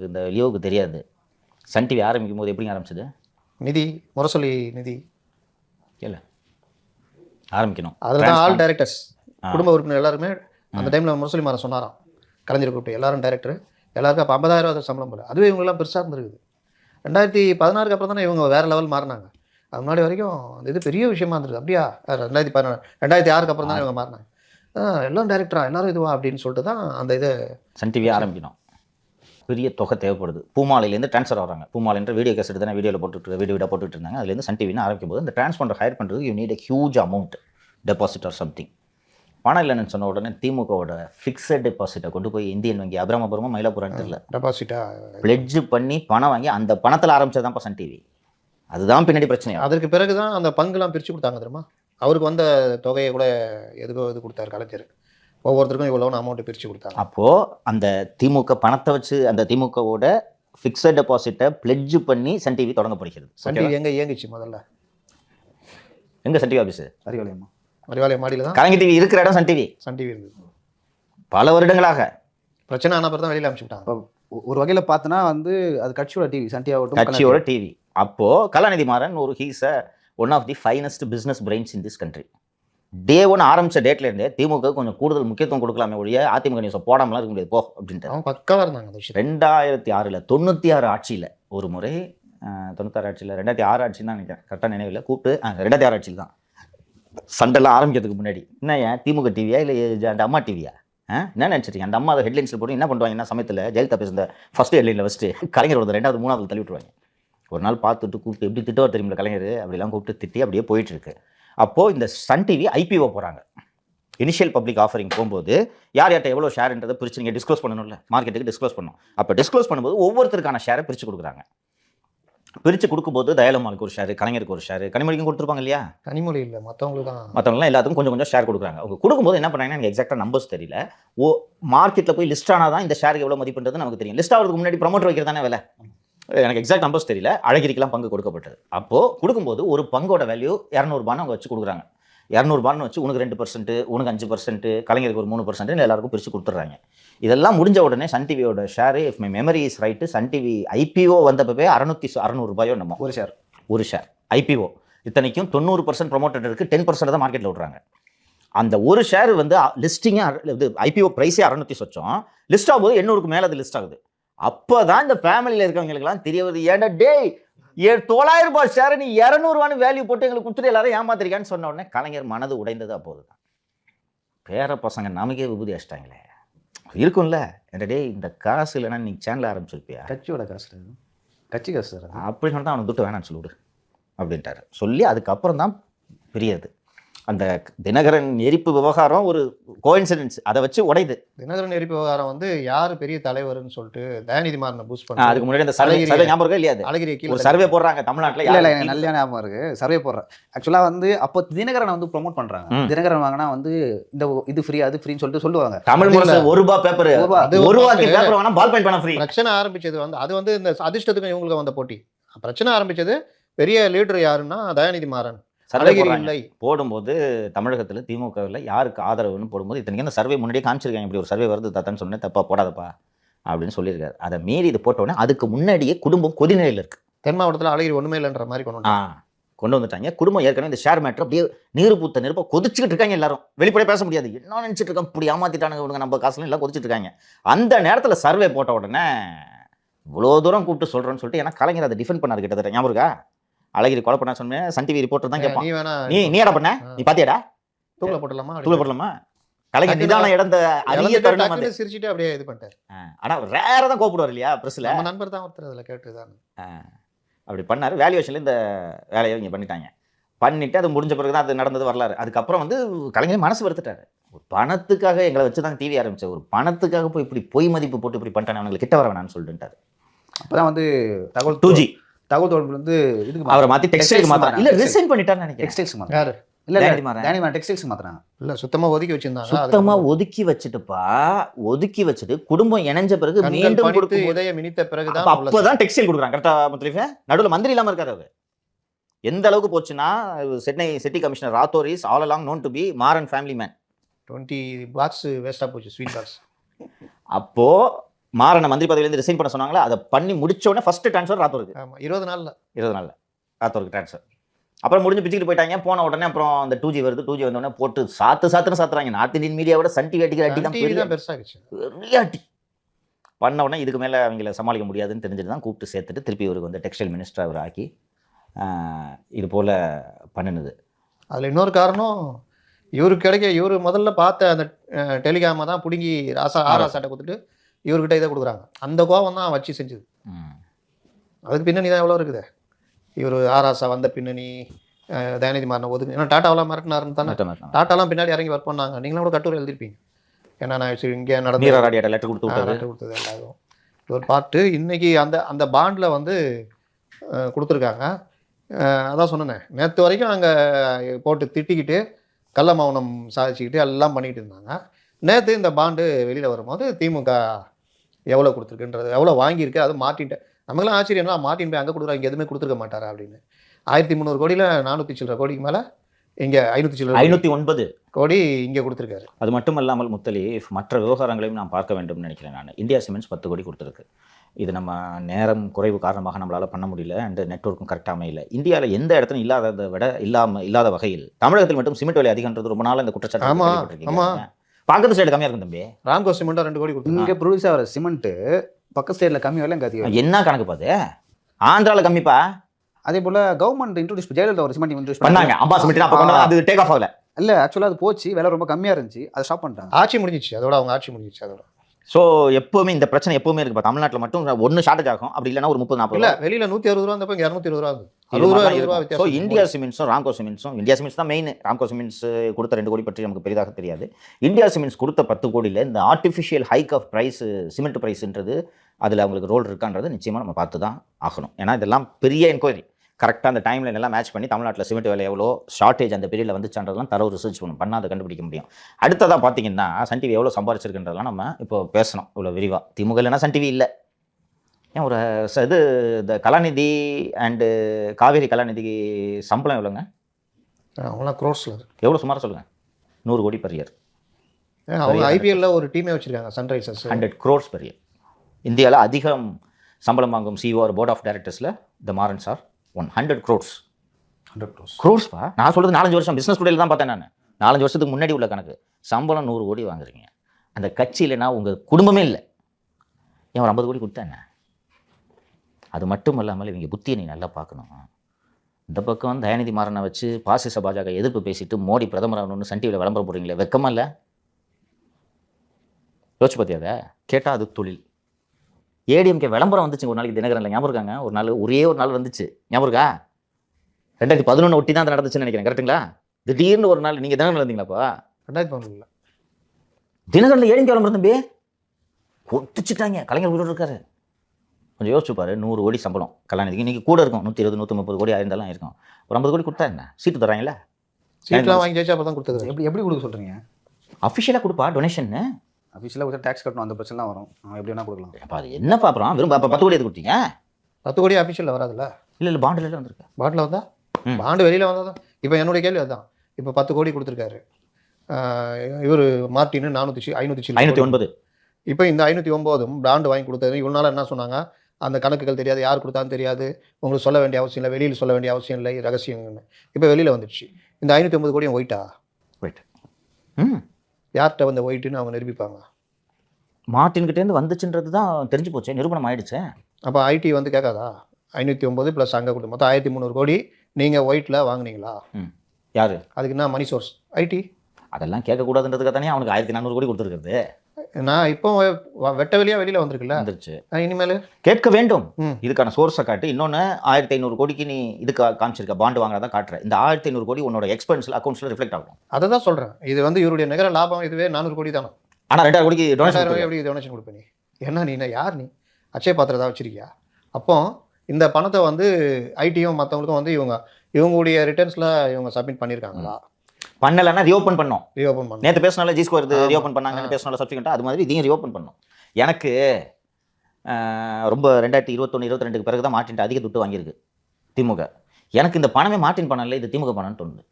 உங்களுக்கு இந்த லியோவுக்கு தெரியாது. சன் டிவி ஆரம்பிக்கும் போது எப்படிங்க ஆரம்பிச்சது? நிதி முரசொலி நிதி. இல்லை ஆரம்பிக்கணும். அதில் ஆல் டைரக்டர்ஸ் குடும்ப உறுப்பினர் எல்லாருமே அந்த டைமில் முரசொலி மாறன் சொன்னாராம். கலைஞர் கூப்பிட்டு எல்லாரும் டைரக்டர் எல்லாருக்கும் அப்போ ஐம்பதாயிரம் ரூபா சம்பளம் போல. அதுவே இவங்கெல்லாம் பெருசாக இருந்திருக்குது. ரெண்டாயிரத்தி பதினாறுக்கு அப்புறம் தானே இவங்க வேறு லெவல் மாறினாங்க. அது முன்னாடி வரைக்கும் அந்த இது பெரிய விஷயமா இருந்திருக்கு அப்படியா? ரெண்டாயிரத்தி பதினாறு ரெண்டாயிரத்தி ஆறுக்கு அப்புறம் தானே இவங்க மாறினாங்க. எல்லாம் டைரக்டரா எல்லாரும் இதுவா அப்படின்னு சொல்லிட்டு தான் அந்த இதை சன் டிவி ஆரம்பிக்கணும். பெரிய தொகை தேவைப்படுது. பூமாலையிலேருந்து ட்ரான்ஸ்ஃபர் வராங்க பூமாலைன்ற வீடியோ கேசட் தானே வீடியோவில் போட்டுட்டு வீடியோ வீடியோ போட்டுட்டு இருந்தாங்க. அதுலேருந்து சன் டிவின்னு ஆரம்பிக்கும் போது இந்த ட்ரான்ஸ்பண்டர் ஹையர் பண்ணுறதுக்கு you need a huge amount deposit or something பணம் இல்லைன்னு சொன்ன உடனே திமுகவோட ஃபிக்ஸட் டெபாசிட்டை கொண்டு போய் இந்தியன் வங்கி அபிராமபுரமா மயிலாப்புரம் தெரியல. டெபாசிட்டா பிளெட்ஜ் பண்ணி பணம் வாங்கி அந்த பணத்தில் ஆரம்பிச்சதுதான்ப்பா சன் டிவி அதுதான் பின்னாடி பிரச்சனையா அதற்கு பிறகு தான் அந்த பங்குலாம் பிரித்து கொடுத்தாங்க தெரியுமா? அவருக்கு வந்த தொகையை கூட எதுக்கோ இது கொடுத்தாரு கலைஞர். ஒவ்வொருத்தருக்கும் இவ்வளோன்னு அமௌண்ட்டு பிரித்து கொடுத்தாங்க. அப்போது அந்த திமுக பணத்தை வச்சு அந்த திமுகவோட ஃபிக்ஸட் டெபாசிட்டை பிளெட்ஜ் பண்ணி சன் டிவி தொடங்கப்படுகிறது. சன் டிவி எங்கே இயங்குச்சு முதல்ல? எங்க சன் டிவி ஆஃபீஸு அறிவாலயமா அறிவாலய மாடியில் தான்? கலைஞர் டிவி இருக்கிற இடம் சன் டிவி சன் டிவி இருந்தது பல வருடங்களாக. பிரச்சனை ஆன பிறகு தான் வெளியில் அனுப்பிச்சுட்டாங்க இப்போ ஒரு வகையில் பார்த்தோன்னா வந்து அது கட்சியோட டிவி சன் டிவி ஆகட்டும் கட்சியோட டிவி அப்போ கலாநிதி மாறன் ஒரு he's one of the finest business brains in this country day one ஆரம்பிச்ச டேட்ல இருந்தே திமுக கொஞ்சம் கூடுதல் முக்கியத்துவம் கொடுக்கலாமே ஒழிய அதிமுக நியூஸை போடாமலாம் இருக்க முடியாது. போ அப்படின்ட்டு பக்காவாக இருந்தாங்க ரெண்டாயிரத்தி ஆறில் தொண்ணூற்றி ஆறு ஆட்சியில் ஒரு முறை தொண்ணூத்தாறு ஆட்சியில் ரெண்டாயிரத்தி ஆறு ஆட்சின்னு தான் நினைக்கிறேன். கரெக்டாக நினைவில் கூப்பிட்டு ரெண்டாயிரத்தி ஆறு ஆட்சியில் தான். சண்டைலாம் ஆரம்பிக்கிறதுக்கு முன்னாடி. என்ன ஏன்? திமுக டிவியா இல்லை அந்த அம்மா டிவியா என்ன நினச்சிருக்கீங்க? அந்த அம்மா அதை ஹெட்லைன்ஸில் போட்டு என்ன பண்ணுவாங்க? என்ன சமயத்தில்? ஜெயலலிதா பேசுந்த ஃபஸ்ட்டு ஹெட்லைனில் ஃபஸ்ட்டு கலைஞர் ஒரு ரெண்டாவது மூணாவது தள்ளி விட்டுருவாங்க ஒரு நாள் பார்த்துட்டு கூப்பிட்டு எப்படி திட்டுவார் தெரியுமில்ல கலைஞர்? அப்படிலாம் கூப்பிட்டு திட்டி அப்படியே போயிட்டு இருக்கு. அப்போது இந்த சன் டிவி ஐபிஓ போகிறாங்க இனிஷியல் பப்ளிக் ஆஃபரிங் போகும்போது யார் யார்ட்ட எவ்வளோ ஷேர்ன்றதை பிரிச்சு நீங்கள் டிஸ்க்ளோஸ் பண்ணணும்ல. மார்க்கெட்டுக்கு டிஸ்க்ளோஸ் பண்ணணும். அப்போ டிஸ்க்ளோஸ் பண்ணும்போது ஒவ்வொருத்தருக்கான ஷேரை பிரித்து கொடுக்குறாங்க. பிரித்து கொடுக்கும்போது தயாளம்மாளுக்கு ஒரு ஷேர் கலைஞருக்கு ஒரு ஷேர் கனிமொழிக்கும் கொடுத்துருப்பாங்க இல்லையா? கனிமொழி இல்லை மற்றவங்களுக்கு தான். மற்றவங்களாம் எல்லாத்துக்கும் கொஞ்சம் கொஞ்சம் ஷேர் கொடுக்குறாங்க. அவங்க கொடுக்கும்போது என்ன பண்ணாங்கன்னா எனக்கு எக்ஸாக்டாக நம்பர்ஸ் தெரியல. ஓ மார்க்கெட்டில் போய் லிஸ்ட் ஆனால் தான் இந்த ஷேருக்கு எவ்வளோ மதிப்புன்றது நமக்கு தெரியும். லிஸ்ட் ஆகிறதுக்கு முன்னாடி ப்ரொமோட்டர் வைக்கிறது தானே வேலை. எனக்கு எக்ஸாக்ட் நம்பர்ஸ் தெரியல. அழகிரிக்கெல்லாம் பங்கு கொடுக்கப்பட்டது. அப்போது கொடுக்கும்போது ஒரு பங்கோட வேல்யூ இரநூறுபான்னு அவங்க வச்சு கொடுக்குறாங்க. இரநூறுபான்னு வச்சு உனக்கு ரெண்டு பர்சன்ட் உனக்கு அஞ்சு பர்சன்ட் கலைஞருக்கு ஒரு மூணு பர்சன்ட் எல்லாருக்கும் பிரித்து கொடுத்துட்றாங்க. இதெல்லாம் முடிஞ்ச உடனே சன் டிவியோட share if my memory is right Sun TV IPO வந்தப்பவே அறநூற்றி அறநூறுபாயோ நம்ம ஒரு ஷேர் ஒரு ஷேர் ஐபிஓ இத்தனைக்கும் தொண்ணூறு பர்சன்ட் ப்ரொமோட்டட் இருக்குது டென் பர்சன்ட் தான் மார்க்கெட்டில் விட்றாங்க. அந்த ஒரு ஷேர் வந்து லிஸ்டிங்காக இது ஐபிஓ ப்ரைஸே அறநூற்றி சொச்சம். லிஸ்ட் ஆகும்போது எண்ணூறுக்கு மேலே அது லிஸ்ட் ஆகுது. அப்போ தான் இந்த ஃபேமிலியில் இருக்கவங்களுக்குலாம் தெரிய வருது. ஏன்டா டேய் ஏ தொள்ளாயிரம் ரூபாய் ஷேரை நீ இரநூறுவான்னு வேல்யூ போட்டு எங்களுக்கு கொடுத்துட்டு எல்லாரும் ஏமாத்திருக்கான்னு சொன்ன உடனே கலைஞர் மனது உடைந்தது அப்போது தான் பேர பசங்க நமக்கே விபூதி அடிச்சிட்டாங்களே. இருக்கும்ல. என்ன டேய் இந்த காசு இல்லைன்னா நீ சேனல் ஆரம்பிச்சிருப்பியா? கட்சியோட காசு. கட்சி காசு. அப்படி சொன்னா அவனை துட்டு வேணாம்னு சொல்லிவிடு. அப்படின்ட்டாரு. சொல்லி அதுக்கப்புறம் தான் பெரியது அந்த தினகரன் எரிப்பு விவகாரம் ஒரு கோயின்சிடென்ஸ் அதை வச்சு உடையுது. தினகரன் எரிப்பு விவகாரம் வந்து யார் பெரிய தலைவர்னு சொல்லிட்டு தயாநிதி மாறனை பூஸ்ட் பண்ணி அதுக்கு முன்னாடி அந்த சர்வே ஞாபகம் இருக்கா இல்லையா அழகிரி ஒரு சர்வே போடுறாங்க தமிழ்நாட்டுல இல்ல இல்ல நல்ல ஞாபகம் இருக்கு. சர்வே போடுறேன் ஆக்சுவலா வந்து அப்போ தினகரனை வந்து ப்ரோமோட் பண்றாங்க. ம். தினகரன் வாங்கினா வந்து இந்த இது ஃப்ரீ அது ஃப்ரீன்னு சொல்லிட்டு சொல்லுவாங்க. தமிழ் முரசு ஒரு ரூபாய் பேப்பர் ஒரு ரூபா. ரூபாய்க்கு. பேப்பர் வேணா பால் பாயிண்ட் பண்ண ஃப்ரீ பிரச்சனை ஆரம்பிச்சது வந்து அது வந்து இந்த அதிர்ஷ்டத்துக்கும் இவங்களுக்கு வந்த போட்டி. பிரச்சனை ஆரம்பிச்சது பெரிய லீடர் யாருன்னா தயாநிதி மாறன். சர்வே இல்லை. போடும்போது தமிழகத்தில் திமுகவில் யாருக்கு ஆதரவுன்னு போடும்போது இத்தனைக்கும் இந்த சர்வே முன்னாடியே காமிச்சிருக்காங்க. இப்படி ஒரு சர்வே வருது தாத்தான்னு சொன்னேன் தப்பா போடாதப்பா அப்படின்னு சொல்லியிருக்காரு. அதை மீறி இது போட்ட உடனே அதுக்கு முன்னாடியே குடும்பம் கொதிநிலையில் இருக்கு. தென் மாவட்டத்தில் அழகிரி ஒண்ணுமே இல்லைன்ற மாதிரி கொண்டு ஆ. கொண்டு வந்துட்டாங்க. குடும்பம் ஏற்கனவே இந்த ஷேர் மேட்டர் அப்படியே நீர் பூத்த நெருப்ப கொதிச்சுக்கிட்டு இருக்காங்க எல்லாரும். வெளிப்படையா பேச முடியாது. என்ன நினைச்சிட்டு இருக்கோம் இப்படி ஏமாத்திட்டானுங்க இவனுங்க நம்ம காசுல எல்லாம் கொதிச்சிட்டு இருக்காங்க. அந்த நேரத்துல சர்வே போட்ட உடனே இவ்வளோ தூரம் கூப்பிட்டு சொல்றேன்னு சொல்லிட்டு ஏன்னா கலைஞர் அதை டிஃபெண்ட் பண்ணாரு கிட்டத்தட்ட. ஞாபகம் இருக்கா? அழகிரி கொலை பண்ண சொன்னேன் சன் டிவி ரிப்போர்ட்டர் தான் கேட்பான் நீ நீ என்ன பண்ண? நீ பாத்தியாடா? தூக்கில போட்டலாமா தூள போடலாமா? கலைஞர் நிதானம் இடந்த அரிய தருணம் அது சிரிச்சுட்டு அப்படியே இது பண்ணிட்டாரு. ஆனா ரேரா தான் கூப்பிடுவார் இல்லையா பிரஸ்ல நம்ம நண்பர் தான் ஒருத்தர் அதில் கேட்டுதான் அப்படி பண்ணாரு. வேல்யூவேஷன்ல இந்த வேலையை இங்க பண்ணிட்டாங்க. பண்ணிட்டு அது முடிஞ்ச பிறகு தான் அது நடந்தது வரலாறு. அதுக்கப்புறம் வந்து கலைஞர் மனசு வருத்துட்டாரு ஒரு பணத்துக்காக எங்களை வச்சு தான் டிவி ஆரம்பிச்ச ஒரு பணத்துக்காக போய் இப்படி பொய் மதிப்பு போட்டு இப்படி பண்ணிட்டானே அவங்களுக்கு கிட்ட வர வேணாம்னு சொல்லிட்டுட்டாரு அப்பதான் வந்து தகவல் டூ ஜி தகவல் தொடர்பு வந்து இதுக்கு அவரை மாத்தி டெக்ஸ்டைலுக்கு Textiles மாத்தா இல்ல. ரிசைன் பண்ணிட்டாருன்னு நினைக்கிறேன். டெக்ஸ்டைல்ஸ் மாத்திரம் இல்ல டேனி இல்ல மாறன். டேனி டெக்ஸ்டைல்ஸ் மாத்துறாங்க. இல்ல சுத்தமா ஒதுக்கி வச்சிருந்தாங்க சுத்தமா ஒதுக்கி வச்சுட்டுப்பா ஒதுக்கி வச்சுட்டு குடும்பம் இணைஞ்ச பிறகு மீண்டும் பணித்து கொடுக்கும் இதயம் இனித்த பிறகுதான் அப்ப அப்பதான் டெக்ஸ்டைல் கொடுக்குறாங்க கரெக்டா முத்தலீஃபே? நடுவுல மந்திரி இல்லாம இருக்காரு அவரு. எந்த அளவுக்கு போச்சுன்னா Chennai city commissioner Rathore is all along known to be Maran family man twenty box வேஸ்டா போச்சு ஸ்வீட் பாக்ஸ் அப்போ மாறன மந்திரி பதவியிலேருந்து ரிசைன் பண்ண சொன்னாங்களோ? அதை பண்ணி முடிச்ச உடனே ஃபர்ஸ்ட் ட்ரான்ஸ்ஃபர் ராத்தூருக்கு. ஆமா இருபது நாள்ல. இருபது நாளில் ராத்தூருக்கு ட்ரான்ஸ்ஃபர் அப்புறம் முடிஞ்சு பிச்சுக்கிட்டு போயிட்டாங்க. போன உடனே அப்புறம் அந்த டூ ஜி வருது. டூ ஜி வந்தோடனே போட்டு சாத்து சாத்துன்னு சாத்துறாங்க. நார்த் இந்தியன் மீடியாவோட சன் டிவி அடிக்கிற அடி தான் பெரிய தான் பெருசாகிச்சு பெரிய அடி. பண்ண உடனே இதுக்கு மேலே அவங்கள சமாளிக்க முடியாதுன்னு தெரிஞ்சுட்டு தான் கூப்பிட்டு சேர்த்துட்டு திருப்பி இவருக்கு வந்து டெக்ஸ்டைல் மினிஸ்டர் அவர் ஆக்கி இது போல் பண்ணினது. அதுல இன்னொரு காரணம் இவருக்கு கிடைக்க இவரு முதல்ல பார்த்த அந்த டெலிகாமை தான் பிடுங்கி ராசா ஆர் ராசாட்டை கொடுத்துட்டு இவர்கிட்ட இதை கொடுக்குறாங்க. அந்த கோவம் தான் வச்சு செஞ்சது. அதுக்கு பின்னணி தான் எவ்வளோ இருக்குது? இவர் ஆராசா வந்த பின்னணி தயாநிதி மாறனை ஒதுக்கு ஏன்னா டாட்டாவெல்லாம் மிரட்டினாருன்னு தானே. டாட்டாலாம் பின்னாடி இறங்கி ஒர்க் பண்ணாங்க. நீங்களும் கூட கட்டுரை எழுதிருப்பீங்க. ஏன்னா நான் இங்கே நடந்த லெட்டர் கொடுத்து லெட்டர் கொடுத்தது எல்லாரும். ஒரு பாட்டு. இன்னைக்கு அந்த அந்த பாண்டில் வந்து கொடுத்துருக்காங்க. அதான் சொன்னேனே. நேற்று வரைக்கும் அங்கே போட்டு திட்டிக்கிட்டு கள்ள மௌனம் சாதிச்சுக்கிட்டு எல்லாம் பண்ணிக்கிட்டு இருந்தாங்க. நேற்று இந்த பாண்டு வெளியில் வரும்போது திமுக எவ்வளோ கொடுத்துருக்குன்றது எவ்வளோ வாங்கியிருக்கு அது மாட்டின்ட்டு நமக்கெல்லாம் ஆச்சரியம் மாட்டின் போய் அங்கே கொடுக்குறா இங்கே எதுவுமே கொடுத்துருக்க மாட்டாரா அப்படின்னு. ஆயிரத்தி முந்நூறு கோடியில் நானூற்றி சில்லற கோடிக்கு மேலே இங்கே ஐநூற்றி சில்லற ஐநூற்றி ஒன்பது. கோடி இங்கே கொடுத்துருக்காரு. அது மட்டும் இல்லாமல் முத்தலீஃப் மற்ற விவகாரங்களையும் நான் பார்க்க வேண்டும்னு நினைக்கிறேன் நான். இந்தியா சிமெண்ட்ஸ் பத்து கோடி கொடுத்துருக்கு. இது நம்ம நேரம் குறைவு காரணமாக நம்மளால் பண்ண முடியல அண்ட் நெட்ஒர்க்கும் கரெக்டாக அமையல. இந்தியாவில் எந்த இடத்துலையும் இல்லாததை விட இல்லாம இல்லாத வகையில் தமிழகத்தில் மட்டும் சிமெண்ட் விலை அதிகன்றது ரொம்ப நாள் இந்த குற்றச்சாட்டு. பக்கத்து சைடு கம்மியாக இருக்கும் தம்பி. ராம்கோ சிமெண்ட்டாக ரெண்டு கோடி கொடுத்துருக்காங்க இங்கே ப்ரொடியூஸ் ஆகிற சிமெண்ட்டு பக்க ஸ்டேட்டில் கம்மி விலை இங்கே அதிகம் என்ன கணக்கு பாது ஆந்திராவில் கம்மிப்பா? அதே போல் கவர்மெண்ட் இன்ட்ரோடியூஸ் ஜெயலலிதா ஒரு சிமெண்ட் இன்ட்ரோடியூஸ் பண்ணாங்க. அம்பா சிமெண்ட் அப்போ கொண்டு வந்து அது டேக் ஆஃப் ஆகல. இல்லை ஆக்சுவலாக அது போச்சு விலை ரொம்ப கம்மியாக இருந்துச்சு அதை ஸ்டாப் பண்ணிட்டாங்க. ஆட்சி முடிஞ்சிச்சு அதோட அவங்க ஆட்சி முடிஞ்சிச்சு அதோட. ஸோ எப்பவுமே இந்த பிரச்சனை எப்பவுமே இருக்குப்பா தமிழ்நாட்டில் மட்டும் ஒன்று ஷார்ட்டேஜ் ஆகும். அப்படி இல்லைன்னா ஒரு முப்பது நாற்பது இல்ல வெளியில நூத்தி அறுபது ரூபா இருந்தப்ப இரநூத்தி இருபது ரூபா ஸோ இந்தியா சிமெண்ட்ஸும் ராம்கோ சிமெண்ட்ஸும் இந்தியா சிமெண்ட்ஸ் தான் மெயின் ராம்கோ சிமெண்ட்ஸ் கொடுத்த ரெண்டு கோடி பற்றி நமக்கு பெரிதாக தெரியாது. இந்தியா சிமெண்ட்ஸ் கொடுத்த பத்து கோடியில் இந்த artificial hike of price cement ப்ரைஸ்ன்றது அதில் அவங்களுக்கு ரோல் இருக்கான்றது நிச்சயமாக நம்ம பார்த்து தான் ஆகணும். ஏன்னா இதெல்லாம் பெரிய என்கொயரி கரெக்டாக அந்த டைமில் எல்லாம் மேட்ச் பண்ணி தமிழ்நாட்டில் சிமெண்ட் விலை எவ்வளோ ஷார்ட்டேஜ் அந்த பீரியடில் வந்துச்சான்றதெல்லாம் தரவு ரிசர்ச் பண்ணணும். பண்ணால் அதை கண்டுபிடிக்க முடியும். அடுத்ததாக பார்த்தீங்கன்னா சன் டிவி எவ்வளோ சம்பாரிச்சிருக்குன்றதெல்லாம் நம்ம இப்போ பேசணும். இவ்வளோ விரிவாக திமுக இல்லைன்னா சன் டிவி இல்லை. ஏன் ஒரு இது இந்த கலாநிதி அண்டு காவேரி கலாநிதிக்கு சம்பளம் எவ்வளோங்க? அவங்களாம் க்ரோர்ஸ்ல இருக்கு. எவ்வளோ சுமாராக சொல்லுங்கள் நூறு கோடி year. ஏன் அவங்க ஐபிஎல்ல ஒரு டீமே வச்சிருக்காங்க Sunrisers hundred crores per year. இந்தியாவில் அதிகம் சம்பளம் வாங்கும் CEO board of டைரக்டர்ஸில் the Maran sir one hundred crores hundred crores க்ரோர்ஸ்ப்பா நான் சொல்கிறது நாலஞ்சு வருஷம் பிஸ்னஸ் டுடேல தான் பார்த்தேன் நான். நாலஞ்சு வருஷத்துக்கு முன்னாடி உள்ள கணக்கு. சம்பளம் நூறு கோடி வாங்குறீங்க. அந்த கட்சி இல்லைன்னா உங்கள் குடும்பமே இல்லை. ஏன் ஒரு ஐம்பது கோடி கொடுத்தா என்ன? அது மட்டும் இல்லாமல் இவங்க புத்தியை நீ நல்லா பார்க்கணும். இந்த பக்கம் தயாநிதி மாறனை வச்சு பாசிச பாஜக எதிர்ப்பு பேசிட்டு மோடி பிரதமர் ஆகணும்னு சன் டிவியில் விளம்பரம் போடுறீங்களே வெக்கமா இல்லை? யோசிச்சு பார்த்தியா அதை? கேட்டால் அது தொழில். ஏடிஎம்கே விளம்பரம் வந்துச்சு ஒரு நாளைக்கு தினகரனில். ஞாபகம் இருக்காங்க ஒரு நாள் ஒரே ஒரு நாள் வந்துச்சு. ஞாபகம் இருக்கா? ரெண்டாயிரத்தி பதினொன்று ஒட்டி தான் அது நடந்துச்சுன்னு நினைக்கிறேன். கரெக்ட்டுங்களா திடீர்னு ஒரு நாள் நீங்கள் தினகரன் இருந்தீங்களாப்பா? ரெண்டாயிரத்தி பதினொன்றுல தினகரனில் ஏடிஎம்கே விளம்பரம் தம்பி ஒத்துச்சிட்டாங்க. கலைஞர் உயிரோடு இருக்காரு. கொஞ்சம் யோசிச்சு பாரு. நூறு கோடி சம்பளம். கல்யாணத்துக்கு இன்னைக்கு கூட இருக்கும். நூற்றி இருபது நூற்றி முப்பது கோடி ஆயிருந்தாலும் இருக்கும் ஒரு ஐம்பது கோடி கொடுத்தா என்ன? சீட்டு தராங்களா சீட்லாம் வாங்கி ஜெயிச்சா அப்போ தான் கொடுத்தது எப்படி எப்படி கொடுக்க சொல்கிறீங்க அஃபிஷியலாக கொடுப்பா டொனேஷன்னு அஃபீஷியலாக கொடுத்தா டேக்ஸ் கட்டணும். அந்த பிரச்சனைலாம் வரும். எப்படி வேணால் கொடுக்கலாம். அப்போ அது என்னப்பா அப்புறம் வெறும் பத்து கோடி எது கொடுத்தீங்க? பத்து கோடி அஃபிஷியலில் வராதுல்ல? இல்லை இல்லை பாண்டில் வந்திருக்கு. பாட்டில் வந்தா. பாண்டு வெளியில வந்தா தான். இப்போ என்னுடைய கேள்வி அதுதான் இப்போ பத்து கோடி கொடுத்துருக்காரு. இவர் மார்ட்டின் நானூற்றி ஐநூற்றி ஐநூற்றி ஒன்பது. இப்போ இந்த ஐநூற்றி ஒம்போதும் பிராண்டு வாங்கி கொடுத்தது. இவனால என்ன சொன்னாங்க? அந்த கணக்குகள் தெரியாது. யார் கொடுத்தான்னு தெரியாது. உங்களுக்கு சொல்ல வேண்டிய அவசியம் இல்லை. வெளியில் சொல்ல வேண்டிய அவசியம் இல்லை. ரகசியம்னு. இப்போ வெளியில் வந்துடுச்சு. இந்த ஐநூற்றி ஒன்பது கோடியும் ஒயிட்டா ரைட் ம். யார்கிட்ட வந்த ஒயிட்டுன்னு அவங்க நிரூபிப்பாங்க மார்ட்டின்கிட்டேருந்து வந்துச்சுன்றது தான் தெரிஞ்சு போச்சு நிரூபணம் ஆயிடுச்சு. அப்போ ஐடி வந்து கேட்காதா? ஐநூற்றி ஒம்பது ப்ளஸ் அங்கே கொடுத்து மொத்தம் ஆயிரத்தி முந்நூறு கோடி நீங்கள் ஒயிட்டில் வாங்குனீங்களா? யாரு? அதுக்கு என்ன மணி சோர்ஸ் ஐடி அதெல்லாம் கேட்கக்கூடாதுன்றதுக்காக தானே அவனுக்கு ஆயிரத்தி நானூறு கோடி கொடுத்துருக்குறது. நான் இப்போ வெட்ட வெளியாக வெளியில் வந்திருக்குல்ல? வந்துருச்சு. இனிமேல்? கேட்க வேண்டும். ம். இதுக்கான சோர்ஸை காட்டு. இன்னொன்று ஆயிரத்தி ஐநூறு கோடிக்கு நீ இது கா- காமிச்சிருக்க பாண்டு வாங்குறதா காட்டுற. இந்த ஆயிரத்தி ஐநூறு கோடி உன்னோட எக்ஸ்பென்ஸில் அக்கௌண்ட்ஸில் ரிஃப்ளெக்ட் ஆகும் அதை தான் சொல்கிறேன் இது வந்து இவருடைய நிகர லாபம் இதுவே நானூறு கோடி தானே? ஆனால் ரெண்டாயிரம் கோடிக்கு டொனேஷன் எப்படி டொனேஷன் கொடுப்ப நீ? என்ன நீ என்ன யார் நீ? அச்சய பாத்திரதா வச்சிருக்கியா? அப்போ இந்த பணத்தை வந்து ஐடியும் மற்றவங்களுக்கும் வந்து இவங்க இவங்களுடைய ரிட்டர்ன்ஸில் இவங்க சப்மிட் பண்ணியிருக்காங்களா பண்ணலைன்னா ரியோப்பன் பண்ணோம். ரீஓப்பன் பண்ண நேற்று பேசினால ஜி ஸ்கொயர் ஆமா. ரியோப்பன் பண்ணாங்கன்னு பேசினால சப்ஸ்டிகண்டா அது மாதிரி இதையும் ரியோப்பன் பண்ணும். எனக்கு ரொம்ப ரெண்டாயிரத்தி இருபத்தொன்று இருபத்தி ரெண்டுக்கு பிறகு தான் மாட்டின்ட்டு அதிக துட்டு வாங்கியிருக்கு திமுக. எனக்கு இந்த பணமே மாட்டின் பணம் இல்லை இது திமுக பணம்னு தோணுது.